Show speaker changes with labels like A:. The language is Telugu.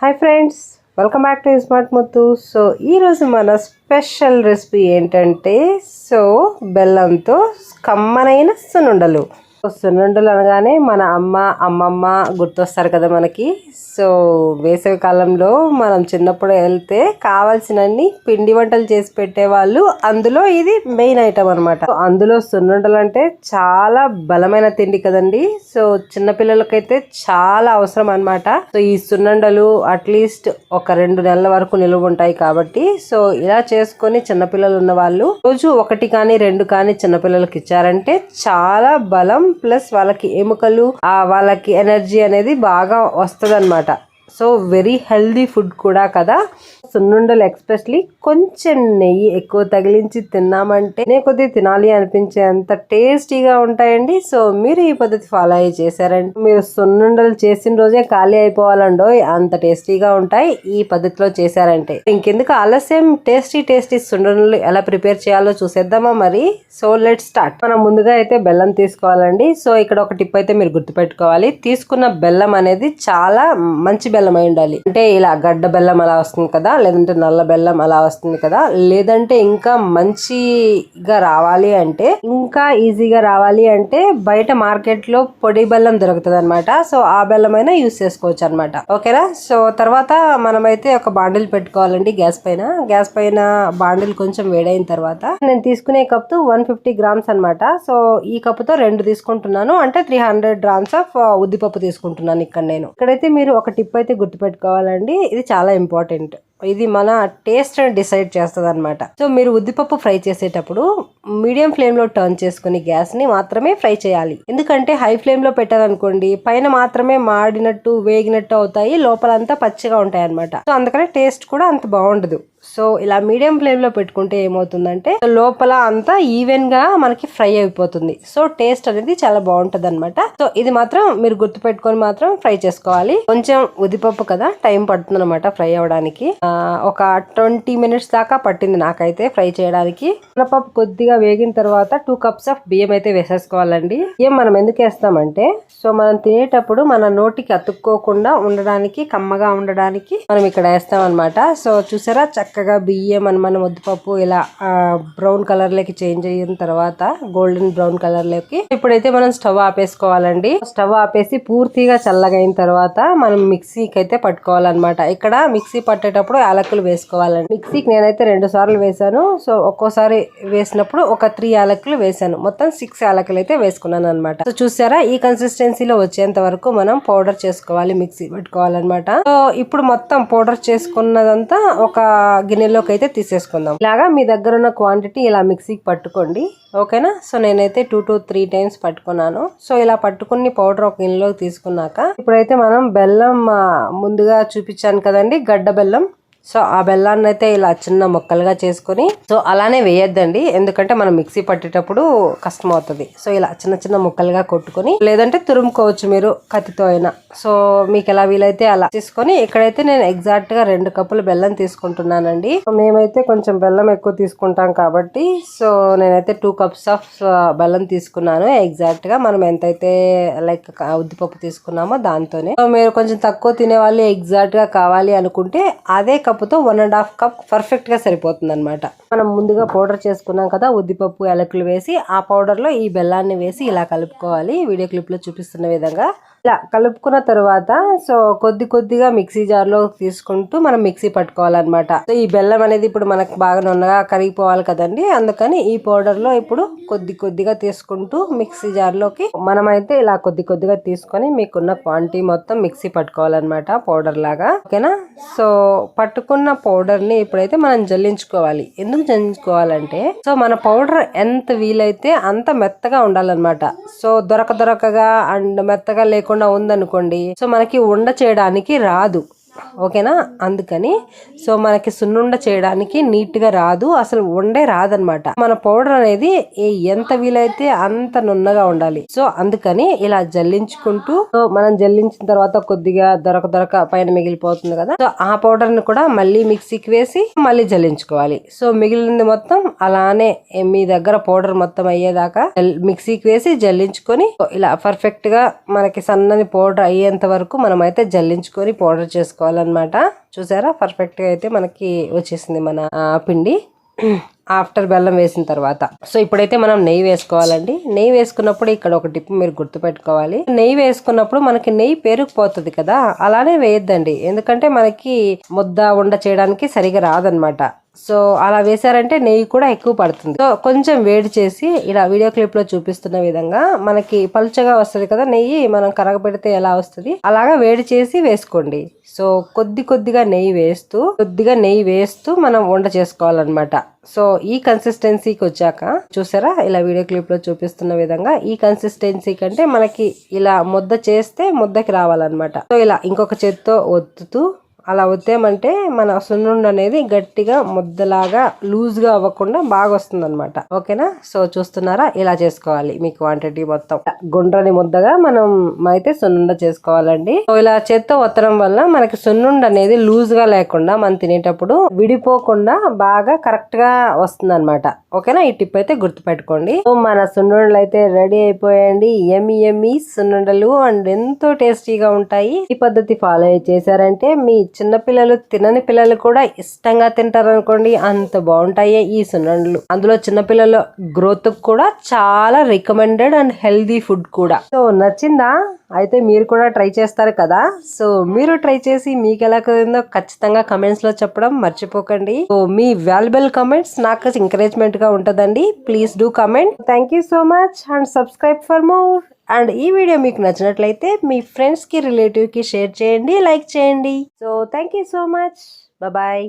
A: Hi friends welcome back to smart Muthu so ఈరోజు మన స్పెషల్ రెసిపీ ఏంటంటే సో బెల్లంతో కమ్మనైన సునుండలు సున్నుండలు అనగానే మన అమ్మ అమ్మమ్మ గుర్తొస్తారు కదా మనకి. సో వేసవి కాలంలో మనం చిన్నప్పుడు వెళ్తే కావాల్సినన్ని పిండి వంటలు చేసి పెట్టేవాళ్ళు. అందులో ఇది మెయిన్ ఐటమ్ అనమాట అందులో సున్నుండలు అంటే చాలా బలమైన తిండి కదండి. సో చిన్నపిల్లలకైతే చాలా అవసరం అన్నమాట. సో ఈ సున్నుండలు అట్లీస్ట్ ఒక రెండు నెలల వరకు నిలువ ఉంటాయి కాబట్టి. సో ఇలా చేసుకొని చిన్నపిల్లలు ఉన్న వాళ్ళు రోజు ఒకటి కానీ రెండు కానీ చిన్నపిల్లలకి ఇచ్చారంటే చాలా బలం ప్లస్ వాళ్ళకి ఎముకలు ఆ వాళ్ళకి ఎనర్జీ అనేది బాగా వస్తుంది సో వెరీ హెల్దీ ఫుడ్ కూడా కదా. సున్నుండలు ఎక్స్పెషలీ కొంచెం నెయ్యి ఎక్కువ తగిలించి తిన్నామంటే నే కొద్ది తినాలి అనిపించేంత టేస్టీగా ఉంటాయండి. సో మీరు ఈ పద్ధతి ఫాలో అయ్యి చేశారంటే మీరు సున్నుండలు చేసిన రోజే ఖాళీ అయిపోవాలండో అంత టేస్టీగా ఉంటాయి ఈ పద్ధతిలో చేశారంటే. ఇంకెందుకు ఆలస్యం? టేస్టీ టేస్టీ సున్నుండలు ఎలా ప్రిపేర్ చేయాలో చూసేద్దామా మరి? So let start. మనం ముందుగా అయితే బెల్లం తీసుకోవాలండి. సో ఇక్కడ ఒక టిప్ అయితే మీరు గుర్తుపెట్టుకోవాలి. తీసుకున్న బెల్లం అనేది చాలా మంచి బెల్లం అయి ఉండాలి. అంటే ఇలా గడ్డ బెల్లం అలా వస్తుంది కదా లేదంటే నల్ల బెల్లం అలా వస్తుంది కదా లేదంటే ఇంకా మంచిగా రావాలి అంటే ఇంకా ఈజీగా రావాలి అంటే బయట మార్కెట్లో పొడి బెల్లం దొరుకుతుంది అనమాట సో ఆ బెల్లం అయినా యూస్ చేసుకోవచ్చు అనమాట ఓకేనా? సో తర్వాత మనమైతే ఒక బాండిల్ పెట్టుకోవాలండి గ్యాస్ పైన. గ్యాస్ పైన బాండిల్ కొంచెం వేడైన తర్వాత నేను తీసుకునే కప్ వన్ ఫిఫ్టీ గ్రామ్స్ అనమాట సో ఈ కప్పుతో రెండు తీసుకుంటున్నాను. అంటే త్రీ హండ్రెడ్ గ్రామ్స్ ఆఫ్ ఉద్దిపప్పు తీసుకుంటున్నాను ఇక్కడ నేను. ఇక్కడైతే మీరు ఒక టిప్ అయితే గుర్తుపెట్టుకోవాలండి. ఇది చాలా ఇంపార్టెంట్. ఇది మన టేస్ట్ డిసైడ్ చేస్తుంది అనమాట సో మీరు ఉద్దిపప్పు ఫ్రై చేసేటప్పుడు మీడియం ఫ్లేమ్లో టర్న్ చేసుకుని గ్యాస్ని మాత్రమే ఫ్రై చేయాలి. ఎందుకంటే హై ఫ్లేమ్లో పెట్టారనుకోండి పైన మాత్రమే మాడినట్టు వేగినట్టు అవుతాయి లోపలంతా పచ్చిగా ఉంటాయి అనమాట సో అందుకనే టేస్ట్ కూడా అంత బాగుండదు. సో ఇలా మీడియం ఫ్లేమ్లో పెట్టుకుంటే ఏమవుతుందంటే లోపల అంతా ఈవెన్గా మనకి ఫ్రై అయిపోతుంది. సో టేస్ట్ అనేది చాలా బాగుంటుంది అనమాట సో ఇది మాత్రం మీరు గుర్తు పెట్టుకొని మాత్రం ఫ్రై చేసుకోవాలి. కొంచెం ఉదిపప్పు కదా టైం పడుతుంది అనమాట ఫ్రై అవ్వడానికి. ఆ, ఒక ట్వంటీ మినిట్స్ దాకా పట్టింది నాకైతే ఫ్రై చేయడానికి. పప్పు కొద్దిగా వేగిన తర్వాత టూ కప్స్ ఆఫ్ బియ్యం అయితే వేసేసుకోవాలండి. బియ్యం మనం ఎందుకు వేస్తామంటే సో మనం తినేటప్పుడు మన నోటికి అతుక్కోకుండా ఉండడానికి కమ్మగా ఉండడానికి మనం ఇక్కడ వేస్తాం అనమాట సో చూసారా చక్కగా బియ్యం అని మనం ముద్దపప్పు ఇలా బ్రౌన్ కలర్లోకి చేంజ్ అయిన తర్వాత గోల్డెన్ బ్రౌన్ కలర్లోకి. ఇప్పుడైతే మనం స్టవ్ ఆపేసుకోవాలండి. స్టవ్ ఆపేసి పూర్తిగా చల్లగైన తర్వాత మనం మిక్సీకి అయితే పట్టుకోవాలన్నమాట. ఇక్కడ మిక్సీ పట్టేటప్పుడు యాలకులు వేసుకోవాలండి. మిక్సీకి నేనైతే రెండు సార్లు వేసాను సో ఒక్కోసారి వేసినప్పుడు ఒక త్రీ యాలకులు వేసాను మొత్తం సిక్స్ యాలకులు అయితే వేసుకున్నాను అనమాట సో చూసారా? ఈ కన్సిస్టెన్సీలో వచ్చేంత వరకు మనం పౌడర్ చేసుకోవాలి మిక్సీ పెట్టుకోవాలన్నమాట. సో ఇప్పుడు మొత్తం పౌడర్ చేసుకున్నదంతా ఒక గిన్నెలోకి అయితే తీసేసుకుందాం. ఇలాగా మీ దగ్గర ఉన్న క్వాంటిటీ ఇలా మిక్సీకి పట్టుకోండి. ఓకేనా? సో నేనైతే టూ టు త్రీ టైమ్స్ పట్టుకున్నాను. సో ఇలా పట్టుకుని పౌడర్ ఒక గిన్నెలోకి తీసుకున్నాక ఇప్పుడైతే మనం బెల్లం ముందుగా చూపించాను కదండి గడ్డ బెల్లం. సో ఆ బెల్లాన్ని అయితే ఇలా చిన్న ముక్కలుగా చేసుకొని సో అలానే వేయొద్దండి. ఎందుకంటే మనం మిక్సీ పట్టేటప్పుడు కష్టం అవుతుంది. సో ఇలా చిన్న చిన్న ముక్కలుగా కొట్టుకొని లేదంటే తురుముకోవచ్చు మీరు కత్తితో అయినా. సో మీకు ఎలా వీలైతే అలా తీసుకొని ఇక్కడైతే నేను ఎగ్జాక్ట్గా రెండు కప్పులు బెల్లం తీసుకుంటున్నానండి. సో మేమైతే కొంచెం బెల్లం ఎక్కువ తీసుకుంటాం కాబట్టి సో నేనైతే టూ కప్స్ ఆఫ్ బెల్లం తీసుకున్నాను. ఎగ్జాక్ట్గా మనం ఎంతైతే లైక్ ఉద్దిపప్పు తీసుకున్నామో దాంతోనే. సో మీరు కొంచెం తక్కువ తినే వాళ్ళు ఎగ్జాక్ట్గా కావాలి అనుకుంటే అదే కప్పుతో వన్ అండ్ హాఫ్ కప్ పర్ఫెక్ట్గా సరిపోతుంది అనమాట మనం ముందుగా పౌడర్ చేసుకున్నాం కదా ఉద్దిపప్పు యాలకులు వేసి ఆ పౌడర్లో ఈ బెల్లాన్ని వేసి ఇలా కలుపుకోవాలి. వీడియో క్లిప్లో చూపిస్తున్న విధంగా ఇలా కలుపుకున్న తర్వాత సో కొద్ది కొద్దిగా మిక్సీ జార్లో తీసుకుంటూ మనం మిక్సీ పట్టుకోవాలన్నమాట. సో ఈ బెల్లం అనేది ఇప్పుడు మనకు బాగా నున్నగా కరిగిపోవాలి కదండి. అందుకని ఈ పౌడర్లో ఇప్పుడు కొద్ది కొద్దిగా తీసుకుంటూ మిక్సీ జార్లోకి మనమైతే ఇలా కొద్ది కొద్దిగా తీసుకొని మీకున్న క్వాంటిటీ మొత్తం మిక్సీ పట్టుకోవాలన్నమాట పౌడర్ లాగా. ఓకేనా? సో పట్టుకున్న పౌడర్ని ఇప్పుడైతే మనం జల్లించుకోవాలి. ఎందుకు జల్లించుకోవాలంటే సో మన పౌడర్ ఎంత వీలైతే అంత మెత్తగా ఉండాలన్నమాట. సో దొరక దొరకగా అండ్ మెత్తగా లేకుండా ఉందనుకోండి. సో మనకి ఉండ చేయడానికి రాదు. ఓకేనా? అందుకని సో మనకి సున్నుండ చేయడానికి నీట్గా రాదు అసలు వండే రాదనమాట మన పౌడర్ అనేది ఎంత వీలైతే అంత నున్నగా ఉండాలి. సో అందుకని ఇలా జల్లించుకుంటూ సో మనం జల్లించిన తర్వాత కొద్దిగా దొరక దొరక పైన మిగిలిపోతుంది కదా. సో ఆ పౌడర్ని కూడా మళ్ళీ మిక్సీకి వేసి మళ్ళీ జల్లించుకోవాలి. సో మిగిలింది మొత్తం అలానే మీ దగ్గర పౌడర్ మొత్తం అయ్యేదాకా మిక్సీకి వేసి జల్లించుకొని ఇలా పర్ఫెక్ట్గా మనకి సన్నని పౌడర్ అయ్యేంత వరకు మనం అయితే జల్లించుకొని పౌడర్ చేసుకోవాలి. కావాలన్నమాట. చూసారా? పర్ఫెక్ట్గా అయితే మనకి వచ్చేసింది మన పిండి. ఆఫ్టర్ బెల్లం వేసిన తర్వాత. సో ఇప్పుడైతే మనం నెయ్యి వేసుకోవాలండి. నెయ్యి వేసుకున్నప్పుడు ఇక్కడ ఒక టిప్ మీరు గుర్తుపెట్టుకోవాలి. నెయ్యి వేసుకున్నప్పుడు మనకి నెయ్యి పేరుకుపోతుంది కదా? అలానే వేయద్దండి. ఎందుకంటే మనకి ముద్ద ఉండ చేయడానికి సరిగా రాదనమాట సో అలా వేసారంటే నెయ్యి కూడా ఎక్కువ పడుతుంది. సో కొంచెం వేడి చేసి ఇలా వీడియో క్లిప్లో చూపిస్తున్న విధంగా మనకి పలుచగా వస్తుంది కదా నెయ్యి మనం కరగబెడితే ఎలా వస్తుంది? అలాగా వేడి చేసి వేసుకోండి. సో కొద్ది కొద్దిగా నెయ్యి వేస్తూ కొద్దిగా నెయ్యి వేస్తూ మనం వంట చేసుకోవాలన్నమాట. సో ఈ కన్సిస్టెన్సీకి వచ్చాక చూసారా? ఇలా వీడియో క్లిప్లో చూపిస్తున్న విధంగా ఈ కన్సిస్టెన్సీ కంటే మనకి ఇలా ముద్ద చేస్తే ముద్దకి రావాలన్నమాట. సో ఇలా ఇంకొక చేత్తో ఒత్తుతూ అలా ఒత్తేమంటే మన సున్నుండ అనేది గట్టిగా ముద్దలాగా లూజ్గా అవ్వకుండా బాగా వస్తుంది అనమాట ఓకేనా? సో చూస్తున్నారా? ఇలా చేసుకోవాలి మీ క్వాంటిటీ మొత్తం. గుండ్రని ముద్దగా మనం అయితే సున్నుండ చేసుకోవాలండి. సో ఇలా చేత్తో ఒత్తడం వల్ల మనకి సున్నుండ అనేది లూజ్గా లేకుండా మనం తినేటప్పుడు విడిపోకుండా బాగా కరెక్ట్గా వస్తుంది అనమాట ఓకేనా? ఈ టిప్ అయితే గుర్తుపెట్టుకోండి. సో మన సున్నుండలు అయితే రెడీ అయిపోయాయండి. ఎమ్మి ఎమ్మి సున్నుండలు అండ్ ఎంతో టేస్టీగా ఉంటాయి. ఈ పద్ధతి ఫాలో చేశారంటే మీ చిన్నపిల్లలు తినని పిల్లలు కూడా ఇష్టంగా తింటారు అనుకోండి అంత బాగుంటాయి ఈ సున్నుండలు. అందులో చిన్నపిల్లల గ్రోత్ కూడా చాలా రికమెండెడ్ అండ్ హెల్దీ ఫుడ్ కూడా. సో నచ్చిందా? అయితే మీరు కూడా ట్రై చేస్తారు కదా? సో మీరు ట్రై చేసి మీకు ఎలా కుదిరిందో ఖచ్చితంగా కమెంట్స్లో చెప్పడం మర్చిపోకండి. సో మీ వాల్యుబుల్ కమెంట్స్ నాకు ఎంకరేజ్మెంట్గా ఉంటుందండి. Please do comment thank you so much and subscribe for more and ఈ వీడియో మీకు నచ్చినట్లయితే మీ ఫ్రెండ్స్కి రిలేటివ్కి షేర్ చేయండి లైక్ చేయండి. So thank you so much. Bye.